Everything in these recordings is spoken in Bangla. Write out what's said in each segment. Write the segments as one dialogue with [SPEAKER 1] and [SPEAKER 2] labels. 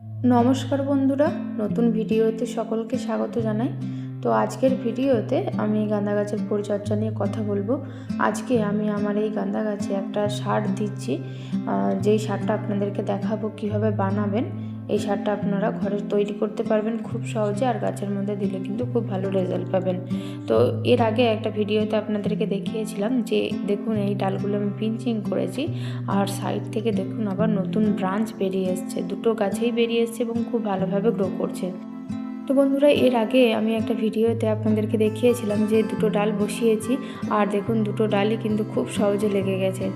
[SPEAKER 1] নমস্কার বন্ধুরা, নতুন ভিডিওতে সকলকে স্বাগত জানাই। তো আজকের ভিডিওতে আমি গাঁদা গাছের পরিচর্যা নিয়ে কথা বলব। আজকে আমি আমার এই গাঁদা গাছে একটা সার দিচ্ছি। যেই সারটা আপনাদেরকে দেখাবো কীভাবে বানাবেন। এই সারটা আপনারা ঘরে তৈরি করতে পারবেন খুব সহজে আর গাছের মধ্যে দিলে কিন্তু খুব ভালো রেজাল্ট পাবেন। তো এর আগে একটা ভিডিওতে আপনাদেরকে দেখিয়েছিলাম যে দেখুন এই ডালগুলো আমি পিঞ্চিং করেছি আর সাইড থেকে দেখুন আবার নতুন ব্রাঞ্চ বেরিয়ে এসছে। দুটো গাছেই বেরিয়ে এসছে এবং খুব ভালোভাবে গ্রো করছে। তো বন্ধুরা, এর আগে আমি একটা ভিডিওতে আপনাদেরকে দেখিয়েছিলাম যে দুটো ডাল বসিয়েছি আর দেখুন দুটো ডালই কিন্তু খুব সহজে লেগে গেছে।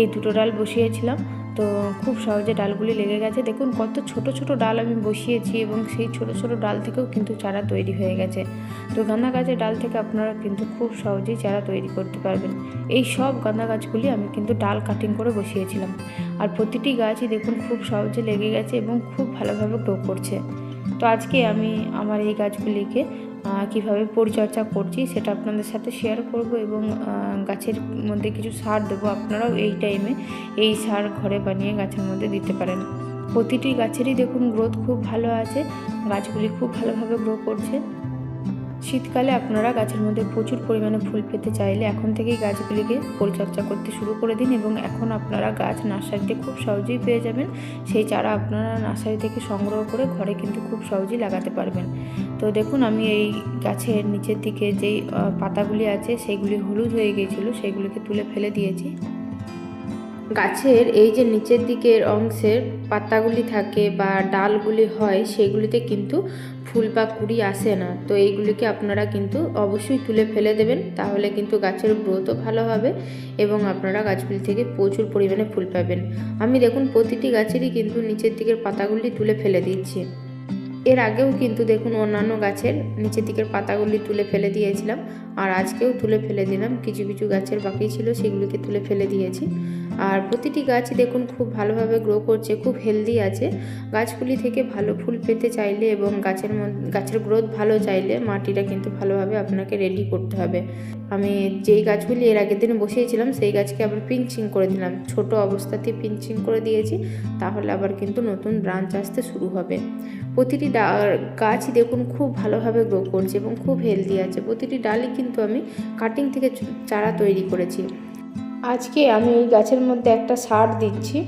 [SPEAKER 1] এই দুটো ডাল বসিয়েছিলাম তো খুব সহজে ডালগুলি লেগে গেছে। দেখুন কত ছোট ছোট ডাল আমি বসিয়েছি এবং সেই ছোট ছোট ডাল থেকেও কিন্তু চারা তৈরি হয়ে গেছে। তো গাঁদা গাছের ডাল থেকে আপনারা কিন্তু খুব সহজেই চারা তৈরি করতে পারবেন। এই সব গাঁদা গাছগুলি আমি কিন্তু ডাল কাটিং করে বসিয়েছিলাম। আর প্রতিটি গাছই দেখুন খুব সহজে লেগে গেছে এবং খুব ভালোভাবে গ্রো করছে। তো আজকে আমি আমার এই গাছগুলিকে কীভাবে পরিচর্যা করছি সেটা আপনাদের সাথে শেয়ার করব এবং গাছের মধ্যে কিছু সার দেবো। আপনারাও এই টাইমে এই সার ঘরে বানিয়ে গাছের মধ্যে দিতে পারেন। প্রতিটি গাছেরই দেখুন গ্রোথ খুব ভালো আছে, গাছগুলি খুব ভালোভাবে গ্রো করছে। শীতকালে আপনারা গাছের মধ্যে প্রচুর পরিমাণে ফুল পেতে চাইলে এখন থেকেই গাছগুলিকে পরিচর্যা করতে শুরু করে দিন এবং এখন আপনারা গাছ নার্সারিতে খুব সহজেই পেয়ে যাবেন। সেই চারা আপনারা নার্সারি থেকে সংগ্রহ করে ঘরে কিন্তু খুব সহজেই লাগাতে পারবেন। তো দেখুন, আমি এই গাছের নিচের দিকে যেই পাতাগুলি আছে সেগুলি হলুদ হয়ে গিয়েছিল, সেগুলিকে তুলে ফেলে দিয়েছি। গাছের এই যে নিচের দিকের অংশের পাতাগুলি থাকে বা ডালগুলি হয়, সেগুলিতে কিন্তু ফুল বা কুড়ি আসে না, তো এইগুলিকে আপনারা কিন্তু অবশ্যই তুলে ফেলে দেবেন, তাহলে কিন্তু গাছের গ্রোথও ভালো হবে এবং আপনারা গাছগুলি থেকে প্রচুর পরিমাণে ফুল পাবেন। আমি দেখুন প্রতিটি গাছেরই কিন্তু নিচের দিকের পাতাগুলি তুলে ফেলে দিচ্ছি। এর আগেও কিন্তু দেখুন অন্যান্য গাছের নিচের দিকের পাতাগুলি তুলে ফেলে দিয়েছিলাম, আর আজকেও তুলে ফেলে দিলাম। কিছু কিছু গাছের বাকি ছিল, সেগুলিকে তুলে ফেলে দিয়েছি। আর প্রতিটি গাছই দেখুন খুব ভালোভাবে গ্রো করছে, খুব হেলদি আছে। গাছগুলি থেকে ভালো ফুল পেতে চাইলে এবং গাছের গাছের গ্রোথ ভালো চাইলে মাটিটা কিন্তু ভালোভাবে আপনাকে রেডি করতে হবে। আমি যেই গাছগুলি এর আগের দিন বসিয়েছিলাম, সেই গাছকে আবার পিঞ্চিং করে দিলাম। ছোট অবস্থাতে পিঞ্চিং করে দিয়েছি, তাহলে আবার কিন্তু নতুন ব্রাঞ্চ আসতে শুরু হবে। প্রতিটি গাছই দেখুন খুব ভালোভাবে গ্রো করছে এবং খুব হেলদি আছে। প্রতিটি ডালই কিন্তু আমি কাটিং থেকে চারা তৈরি করেছি। আজকে আমি এই গাছের মধ্যে একটা সার দিচ্ছি।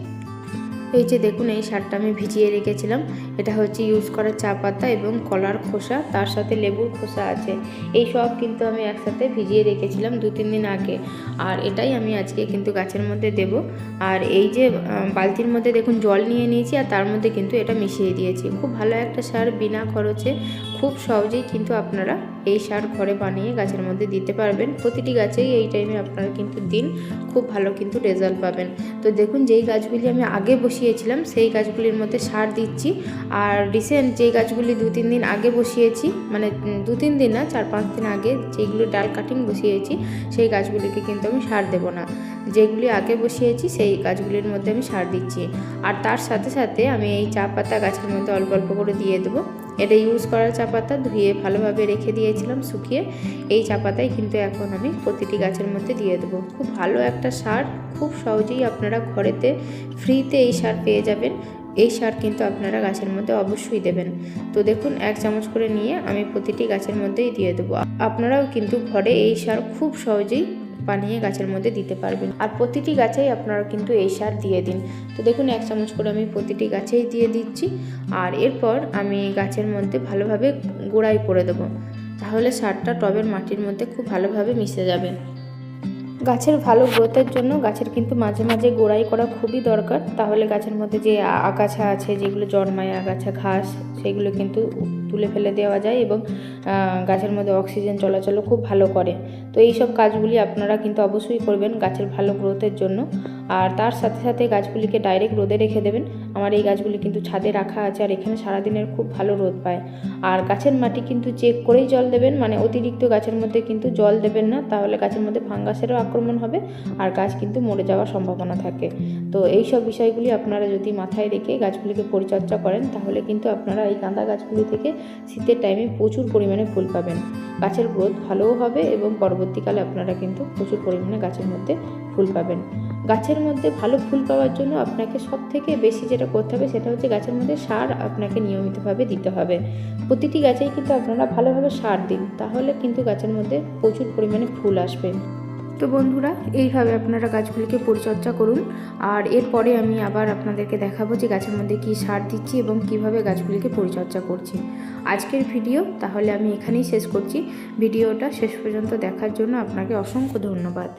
[SPEAKER 1] এই যে দেখুন, এই সারটা আমি ভিজিয়ে রেখেছিলাম। এটা হচ্ছে ইউজ করা চা পাতা এবং কলার খোসা, তার সাথে লেবুর খোসা আছে। এই সব কিন্তু আমি একসাথে ভিজিয়ে রেখেছিলাম দু তিন দিন আগে। আর এটাই আমি আজকে কিন্তু গাছের মধ্যে দেব। আর এই যে বালতির মধ্যে দেখুন জল নিয়ে নিয়েছি আর তার মধ্যে কিন্তু এটা মিশিয়ে দিয়েছি। খুব ভালো একটা সার বিনা খরচে খুব সহজেই কিন্তু আপনারা এই সার ঘরে বানিয়ে গাছের মধ্যে দিতে পারবেন। প্রতিটি গাছেই এই টাইমে আপনারা কিন্তু দিন, খুব ভালো কিন্তু রেজাল্ট পাবেন। তো দেখুন, যেই গাছগুলি আমি আগে বসিয়েছিলাম, সেই গাছগুলির মধ্যে সার দিচ্ছি। আর রিসেন্ট যেই গাছগুলি দু তিন দিন আগে বসিয়েছি মানে দু তিন দিন না, চার পাঁচ দিন আগে যেগুলো ডাল কাটিং বসিয়েছি, সেই গাছগুলিকে কিন্তু আমি সার দেব না। যেগুলি আগে বসিয়েছি, সেই গাছগুলির মধ্যে আমি সার দিচ্ছি। আর তার সাথে সাথে আমি এই চা পাতা গাছের মধ্যে অল্প অল্প করে দিয়ে দেবো। এটা ইউজ করা চা পাতা ধুয়ে ভালোভাবে রেখে দিয়েছিলাম, শুকিয়ে। এই চা পাতাই কিন্তু এখন আমি প্রতিটি গাছের মধ্যে দিয়ে দেবো। খুব ভালো একটা সার, খুব সহজেই আপনারা ঘরেতে ফ্রিতে এই সার পেয়ে যাবেন। এই সার কিন্তু আপনারা গাছের মধ্যে অবশ্যই দেবেন। তো দেখুন, এক চামচ করে নিয়ে আমি প্রতিটি গাছের মধ্যেই দিয়ে দেবো। আপনারাও কিন্তু ঘরে এই সার খুব সহজেই বানিয়ে গাছের মধ্যে দিতে পারবেন। আর প্রতিটি গাছেই আপনারা কিন্তু এই সার দিয়ে দিন। তো দেখুন, এক চামচ করে আমি প্রতিটি গাছেই দিয়ে দিচ্ছি। আর এরপর আমি গাছের মধ্যে ভালোভাবে গোড়াই করে দেবো। তাহলে সারটা টবের মাটির মধ্যে খুব ভালোভাবে মিশে যাবে। গাছের ভালো গ্রোথের জন্য গাছের কিন্তু মাঝে মাঝে গোড়াই করা খুবই দরকার। তাহলে গাছের মধ্যে যে আগাছা আছে, যেগুলো জন্মায় আগাছা, ঘাস, সেগুলো কিন্তু তুলে ফেলে দেওয়া যায় এবং গাছের মধ্যে অক্সিজেন চলাচলও খুব ভালো করে। তো এই সব কাজগুলি আপনারা কিন্তু অবশ্যই করবেন গাছের ভালো গ্রোথের জন্য। আর তার সাথে সাথে গাছগুলিকে ডাইরেক্ট রোদে রেখে দেবেন। আমার এই গাছগুলি কিন্তু ছাদে রাখা আছে আর এখানে সারাদিনের খুব ভালো রোদ পায়। আর গাছের মাটি কিন্তু চেক করেই জল দেবেন মানে অতিরিক্ত গাছের মধ্যে কিন্তু জল দেবেন না, তাহলে গাছের মধ্যে ফাঙ্গাসেরও আক্রমণ হবে আর গাছ কিন্তু মরে যাওয়ার সম্ভাবনা থাকে। তো এই সব বিষয়গুলি আপনারা যদি মাথায় রেখে গাছগুলিকে পরিচর্যা করেন, তাহলে কিন্তু আপনারা এই গাঁদা গাছগুলি থেকে শীতের টাইমে প্রচুর পরিমাণে ফুল পাবেন। গাছের গ্রোথ ভালোও হবে এবং পরবর্তীকালে আপনারা কিন্তু প্রচুর পরিমাণে গাছের মধ্যে ফুল পাবেন। গাছের মধ্যে ভালো ফুল পাওয়ার জন্য আপনাকে সব থেকে বেশি যেটা করতে হবে সেটা হচ্ছে গাছের মধ্যে সার আপনাকে নিয়মিতভাবে দিতে হবে। প্রতিটি গাছেই কিন্তু আপনারা ভালোভাবে সার দিন, তাহলে কিন্তু গাছের মধ্যে প্রচুর পরিমাণে ফুল আসবে। তো বন্ধুরা, এইভাবে আপনারা গাছগুলিকে পরিচর্যা করুন। আর এরপরে আমি আবার আপনাদেরকে দেখাবো যে গাছের মধ্যে কী সার দিচ্ছি এবং কীভাবে গাছগুলিকে পরিচর্যা করছি। আজকের ভিডিও, তাহলে আমি এখানেই শেষ করছি। ভিডিওটা শেষ পর্যন্ত দেখার জন্য আপনাকে অসংখ্য ধন্যবাদ।